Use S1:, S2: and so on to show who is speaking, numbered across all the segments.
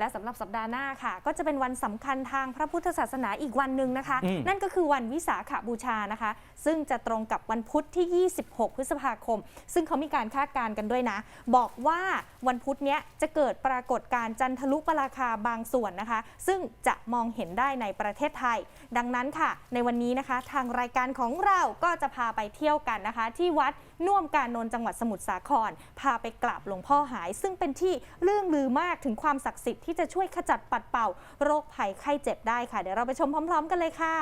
S1: และสำหรับสัปดาห์หน้าค่ะ ก็จะเป็นวันสำคัญทางพระพุทธศาสนาอีกวันหนึ่งนะคะ
S2: อืม
S1: นั่นก็คือวันวิสาขบูชานะคะ ซึ่งจะตรงกับวันพุธที่ 26 พฤษภาคม ซึ่งเขามีการคาดการณ์กันด้วยนะ บอกว่าวันพุธเนี้ยจะเกิดปรากฏการณ์จันทรุปราคาบางส่วนนะคะ ซึ่งจะมองเห็นได้ในประเทศไทย ดังนั้นค่ะ ในวันนี้นะคะ ทางรายการของเราก็จะพาไปเที่ยวกันนะคะ ที่วัดน่วมการนนท์จังหวัดสมุทรสาคร พาไปกราบหลวงพ่อหาย ซึ่งเป็นที่เรื่องลือมากถึงความศักดิ์สิทธิ์ที่จะช่วยขจัดปัดเป่า โรคภัยไข้เจ็บได้ค่ะ เดี๋ยวเราไปชมพร้อม ๆ กันเลยค่ะ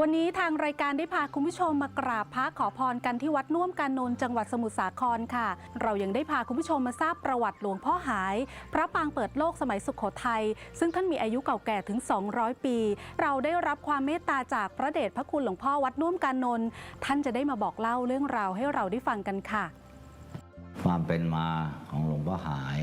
S3: วันนี้ทางรายการได้พาคุณผู้ชมมากราบพระขอพรกันที่วัดน่วมการนนจังหวัดสมุทรสาครค่ะ เรายังได้พาคุณผู้ชมมาทราบประวัติหลวงพ่อหาย พระปางเปิดโลกสมัยสุขโขทัยซึ่งท่านมีอายุเก่าแก่ถึง 200 ปี เราได้รับความเมตตาจากพระเดชพระคุณหลวงพ่อวัดน่วมการนนท่านจะได้มาบอกเล่าเรื่องราวให้เราได้ฟังกันค่ะ
S4: ความเป็นมาของหลวงพ่อหาย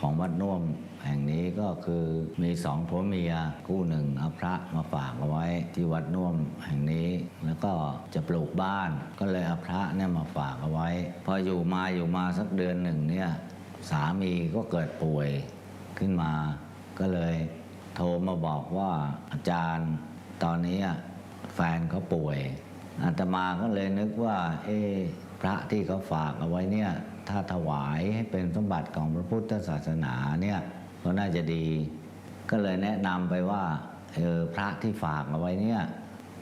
S4: ของวัดน่วมแห่งนี้ก็คือมีสองผัวเมียคู่หนึ่งเอาพระมาฝากเอาไว้ที่วัดน่วมแห่งนี้ แล้วก็จะปลูกบ้านก็เลยเอาพระเนี่ยมาฝากเอาไว้ พออยู่มาอยู่มาสักเดือนหนึ่งเนี่ยสามีก็เกิดป่วยขึ้นมา ก็เลยโทรมาบอกว่าอาจารย์ตอนนี้แฟนเขาป่วยอาตมาก็เลยนึกว่า เอ๊ พระที่เขาฝากเอาไว้เนี่ยถ้าถวายให้เป็นสมบัติของพระพุทธศาสนาเนี่ยก็น่าจะดี ก็เลยแนะนำไปว่าเออพระที่ฝากเอาไว้เนี่ย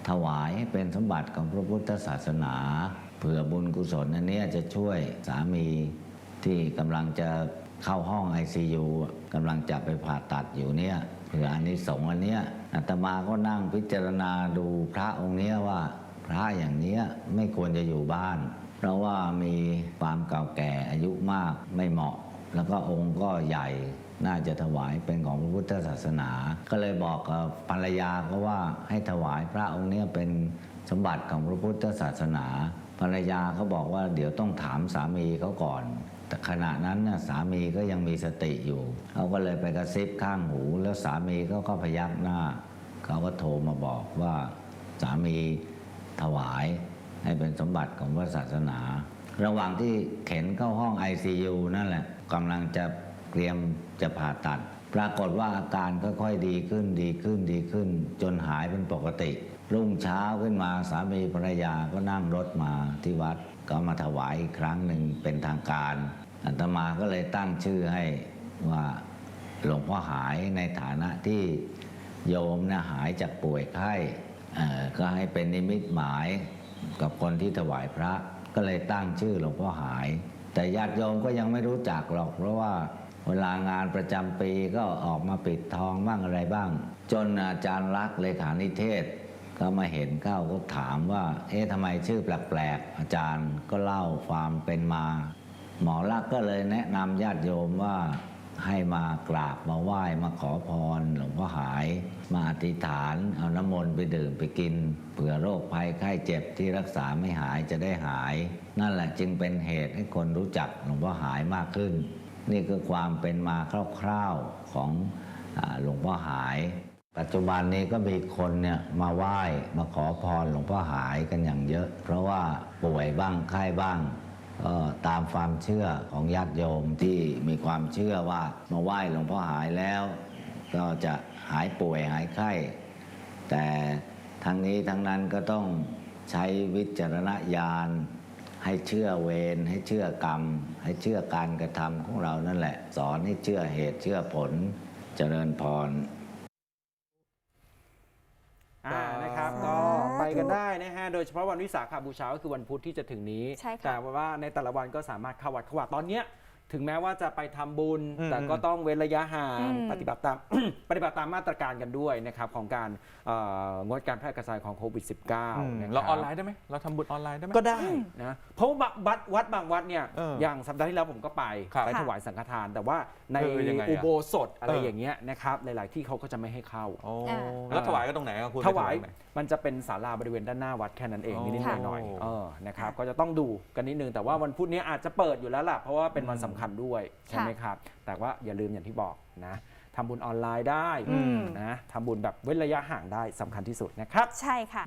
S4: ถวายให้เป็นสมบัติของพระพุทธศาสนา เผื่อบุญกุศลอันเนี้ยจะช่วยสามีที่กำลังจะเข้าห้อง ICU อะกำลังจะไปผ่าตัดอยู่เนี่ยเผื่ออันนี้สงอันเนี้ยอาตมาก็นั่งพิจารณาดูพระองค์เนี้ยว่า พระอย่างเนี้ยไม่ควรจะอยู่บ้าน เพราะว่ามีความเก่าแก่อายุมากไม่เหมาะ แล้วก็องค์ก็ใหญ่น่าจะถวายเป็นของพระพุทธศาสนา ก็เลยบอกกับภรรยาก็ว่าให้ถวายพระองค์เนี้ยเป็นสมบัติของพระพุทธศาสนา ภรรยาเขาบอกว่าเดี๋ยวต้องถามสามีเขาก่อนแต่ขณะนั้นน่ะสามีก็ยังมีสติอยู่เขาก็เลยไปกระซิบข้างหู แล้วสามีเขาก็พยักหน้าเขาก็โทรมาบอกว่าสามีถวาย ให้เป็นสมบัติของพระศาสนา ระหว่างที่เข็นเข้าห้อง ICU นั่นแหละกำลังจะเตรียมจะผ่าตัด ปรากฏว่าอาการค่อยๆดีขึ้นดีขึ้นดีขึ้น จนหายเป็นปกติ รุ่งเช้าขึ้นมาสามีภรรยาก็นั่งรถมาที่วัดก็มาถวายอีกครั้งหนึ่งเป็นทางการอาตมาก็เลยตั้งชื่อให้ว่าหลวงพ่อหายในฐานะที่โยมนะหายจากป่วยไข้ก็ให้เป็นนิมิตหมาย กับคนที่ถวายพระ ก็เลยตั้งชื่อหลวงพ่อหาย แต่ญาติโยมก็ยังไม่รู้จักหรอก เพราะว่าเวลางานประจำปีก็ออกมาปิดทองบ้างอะไรบ้าง จนอาจารย์รักเลขานิเทศ ก็มาเห็นเข้าก็ถามว่า เอ๊ะทำไมชื่อแปลกๆ อาจารย์ก็เล่าความเป็นมา หมอลักก็เลยแนะนำญาติโยมว่า ให้มากราบมาไหว้มาขอพรหลวงพ่อหาย มาอธิษฐานเอาน้ำมนต์ไปดื่มไปกินเผื่อโรคภัยไข้เจ็บที่รักษาไม่หายจะได้หาย นั่นแหละจึงเป็นเหตุให้คนรู้จักหลวงพ่อหายมากขึ้น นี่คือความเป็นมาคร่าวๆของหลวงพ่อหาย ปัจจุบันนี้ก็มีคนเนี่ยมาไหว้มาขอพรหลวงพ่อหายกันอย่างเยอะ เพราะว่าป่วยบ้างไข้บ้าง ก็ตามความเชื่อของญาติโยมที่มีความเชื่อว่ามาไหว้หลวงพ่อหายแล้ว ก็จะหายป่วยหายไข้ แต่ทั้งนี้ทั้งนั้นก็ต้องใช้วิจารณญาณให้เชื่อเวรให้เชื่อกรรม ให้เชื่อการกระทำของเรานั่นแหละ สอนให้เชื่อเหตุเชื่อผลเจริญพร
S2: กันได้นะฮะ โดยเฉพาะวันวิสาขบูชาก็คือวันพุธที่จะถึงนี้
S1: ใช่ค่ะ
S2: แต่ว่าในแต่ละวันก็สามารถเข้าวัดเข้าวัดตอนเนี้ย ถึงแม้ว่าจะไปทำบุญ
S5: อืม
S2: แต่ก็ต้องเว้นระยะห่าง
S1: อืม
S2: ปฏิบัติตามปฏิบัติตามมาตรการกันด้วยนะครับของการเอ่องดการแพร่กระจายของโควิด -19
S5: อืม
S2: นะครับ
S5: เราออนไลน์ได้ไหมเราทำบุญออนไลน์ได้ไหม
S2: ก็ได้นะเพราะว่าวัดวัดบางวัดเนี่ย
S5: เออ
S2: อย่างสัปดาห์ที่แล้วผมก็ไป
S5: ครับ
S2: ไปถวายสังฆทาน แต่ว่าใน
S5: เออยังไงอะ
S2: อุโบสถอะไร
S5: เออ
S2: อ
S5: อ
S2: ย่างเงี้ยนะครับหลาย ๆ ที่เขาก็จะไม่ให้เข้า
S5: โอ้
S1: อ่า
S5: แล้วถวายก็ตรงไหนครับคุณ
S2: ถวาย
S5: ไปตรงไหน
S2: มันจะเป็นศาลาบริเวณด้านหน้าวัดแค่นั้นเอง
S5: อ๋อ
S2: นิดๆหน่อย
S5: ค่ะ
S2: ๆเออนะครับก็จะต้องดูกันนิดนึงแต่ว่าวันพุธนี้อาจจะเปิดอยู่แล้วล่ะเพราะว่าเป็นวันสำคัญด้วยใช่ไหมครับ แต่ว่าอย่าลืมอย่างที่บอกนะทำบุญออนไลน์ได้
S1: อืม
S2: นะทำบุญแบบเว้นระยะห่างได้สำคัญที่สุดนะครับ
S1: ใช่ค่ะ